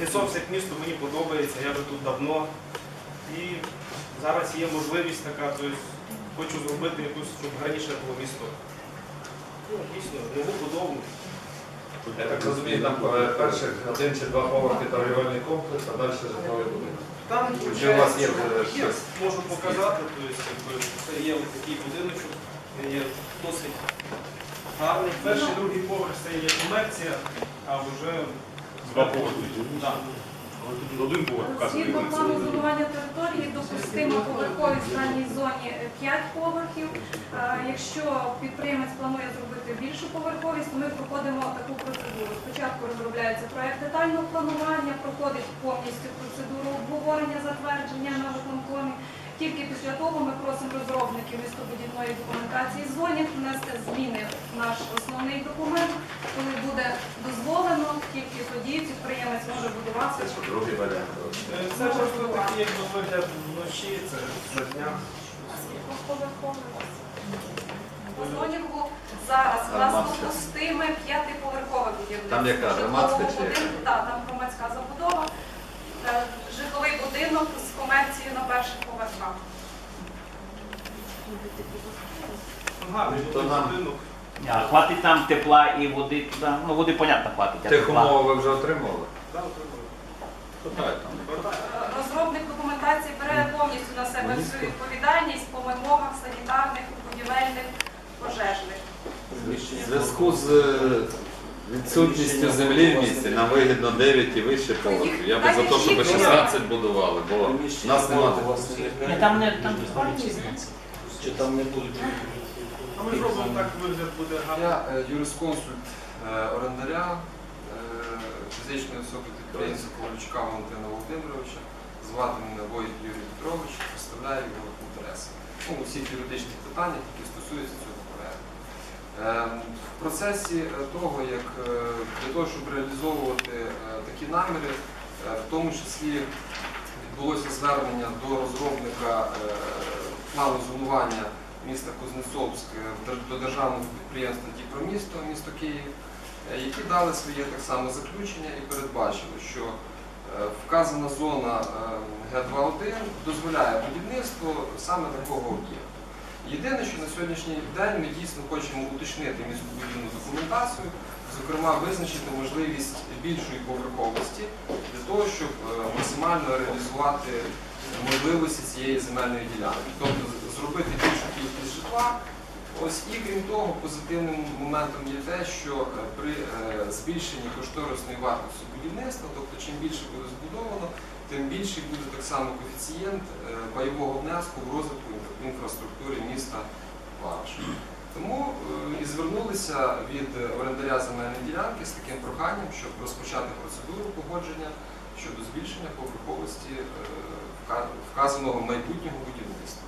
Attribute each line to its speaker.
Speaker 1: Витісовськ як місто мені подобається, я вже тут давно. І зараз є можливість така, тобто хочу зробити якусь, щоб раніше було місто. Ну, дійсно, нову будову.
Speaker 2: Я так розумію, там е, перших один чи два поверхи торгівельний комплекс, а далі житловий будинок.
Speaker 1: Там
Speaker 2: Чи у вас є,
Speaker 1: виходить,
Speaker 2: е,
Speaker 1: є,
Speaker 2: щось?
Speaker 1: можу показати, тобто, якби, це є ось такий будиночок, він є досить гарний. Перший, другий поверх це є комерція, а вже
Speaker 3: Два поверхи. Один поверх вказаний.
Speaker 4: Згідно плану зонування території допустимо поверховій складній зоні 5 поверхів. Е, Якщо підприємець планує зробити більшу поверховість, то ми проходимо таку процедуру. Спочатку розробляється проект детального планування, проходить повністю процедуру обговорення, затвердження на виконкомі. Тільки після того ми просимо розробників містобудівної документації зоні внести зміни в наш основний документ. Коли буде дозволено, тільки тоді підприємець може будувати.
Speaker 2: Це другий варіант.
Speaker 1: Це просто такий вигляд вночі, це за дня.
Speaker 4: По зонінгу зараз у нас допустиме п'ятиповерхове будівництво.
Speaker 2: Там яка, громадська чи яка?
Speaker 4: Так, там громадська забудова, Е, житловий будинок з комерцією на перших поверхах.
Speaker 1: Гарний
Speaker 2: То нам-
Speaker 1: будинок.
Speaker 5: А, хватить там тепла і води туди. Ну, води, понятно, хватить. а
Speaker 2: Тих
Speaker 5: тепла.
Speaker 2: умов ви вже отримували?
Speaker 1: Отримали.
Speaker 4: Розробник документації бере повністю на себе всю відповідальність по вимогах санітарних, будівельних, пожежних.
Speaker 2: В зв'язку з е, відсутністю землі в місті нам вигідно 9 і вище поверхів. Я би за те, щоб 16 будували, бо нас немає.
Speaker 5: Там не там
Speaker 6: Чи там не будуть?
Speaker 1: Ми зробимо так, вигляд буде гарний.
Speaker 7: Я е, юрисконсульт е, орендаря, фізичної особи підприємця Ковальчука Валентина Володимировича. Звати мене Воїт Юрій Петрович, представляю його інтереси. Ну, у всіх юридичних питаннях, які стосуються цього проекту. Е, В процесі е, того, як е, для того, щоб реалізовувати е, такі наміри, в тому числі відбулося звернення до розробника плану зонування міста Кузнецовськ до державного підприємства Дніпромісто, місто Київ, які дали своє так само заключення і передбачили, що е, вказана зона е, Г2.1 дозволяє будівництво саме такого об'єкту. Єдине, що на сьогоднішній день ми дійсно хочемо уточнити містобудівну документацію, зокрема визначити можливість більшої поверховості для того, щоб е, максимально реалізувати можливості цієї земельної ділянки, тобто зробити більшу кількість житла. Ось і крім того, позитивним моментом є те, що е, при е, збільшенні кошторисної вартості будівництва, тобто чим більше буде збудовано, тим більший буде так само коефіцієнт е, пайового внеску в розвитку інфраструктури міста Вараш. Тому і звернулися від орендаря земельної ділянки з таким проханням, щоб розпочати процедуру погодження щодо збільшення поверховості вказаного майбутнього будівництва.